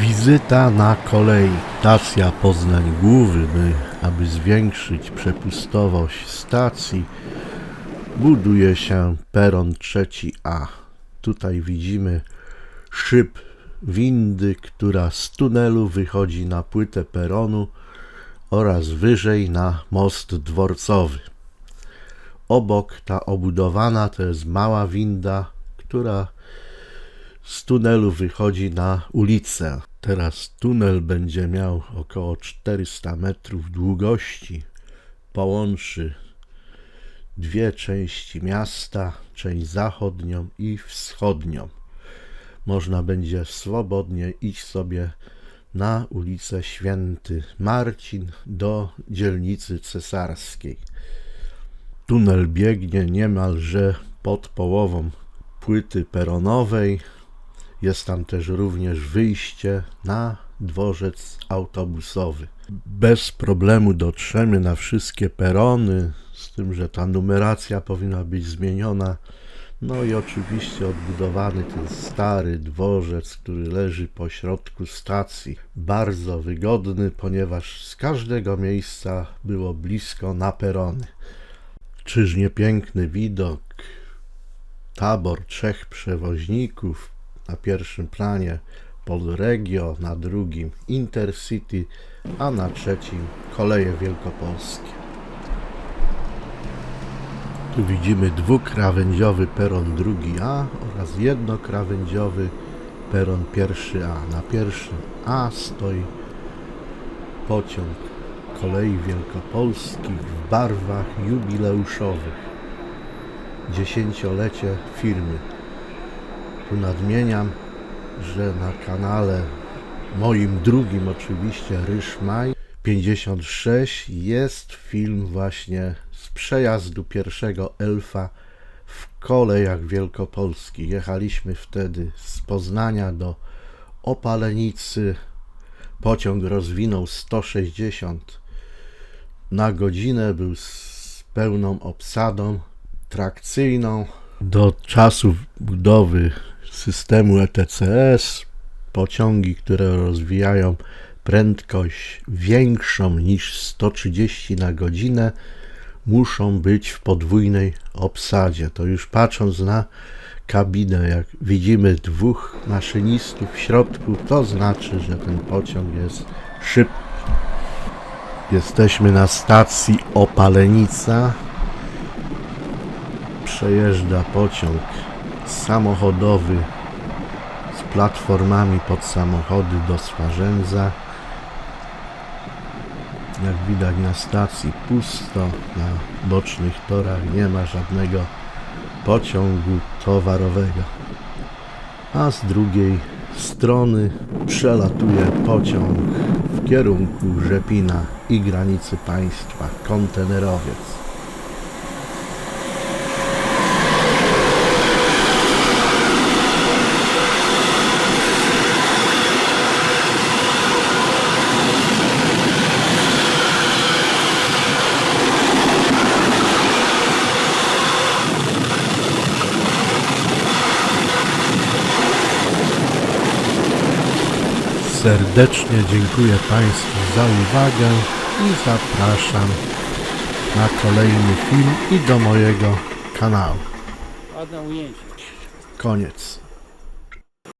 Wizyta na kolei. Stacja Poznań Główny, aby zwiększyć przepustowość stacji, buduje się peron 3A. Tutaj widzimy szyb windy, która z tunelu wychodzi na płytę peronu oraz wyżej na most dworcowy. Obok ta obudowana to jest mała winda, która z tunelu wychodzi na ulicę. Teraz tunel będzie miał około 400 metrów długości. Połączy dwie części miasta, część zachodnią i wschodnią. Można będzie swobodnie iść sobie na ulicę Święty Marcin do dzielnicy cesarskiej. Tunel biegnie niemalże pod połową płyty peronowej. Jest tam też również wyjście na dworzec autobusowy. Bez problemu dotrzemy na wszystkie perony, z tym, że ta numeracja powinna być zmieniona. No i oczywiście odbudowany ten stary dworzec, który leży po środku stacji. Bardzo wygodny, ponieważ z każdego miejsca było blisko na perony. Czyż nie piękny widok? Tabor trzech przewoźników, na pierwszym planie Polregio, na drugim Intercity, a na trzecim koleje wielkopolskie. Tu widzimy dwukrawędziowy peron drugi A oraz jednokrawędziowy peron pierwszy A. Na pierwszym A stoi pociąg kolei wielkopolskich w barwach jubileuszowych. Dziesięciolecie firmy. Tu nadmieniam, że na kanale moim drugim oczywiście Ryszmaj 56 jest film właśnie z przejazdu pierwszego elfa w kolejach wielkopolskich. Jechaliśmy wtedy z Poznania do Opalenicy. Pociąg rozwinął 160 na godzinę, był z pełną obsadą trakcyjną. Do czasów budowy systemu ETCS pociągi, które rozwijają prędkość większą niż 130 na godzinę, muszą być w podwójnej obsadzie. To już patrząc na kabinę, jak widzimy dwóch maszynistów w środku, to znaczy, że ten pociąg jest szybki. Jesteśmy na stacji Opalenica. Przejeżdża pociąg samochodowy z platformami pod samochody do Swarzędza. Jak widać na stacji pusto, na bocznych torach nie ma żadnego pociągu towarowego. A z drugiej strony przelatuje pociąg w kierunku Rzepina i granicy państwa, kontenerowiec. Serdecznie dziękuję Państwu za uwagę i zapraszam na kolejny film i do mojego kanału. Ładne ujęcie. Koniec.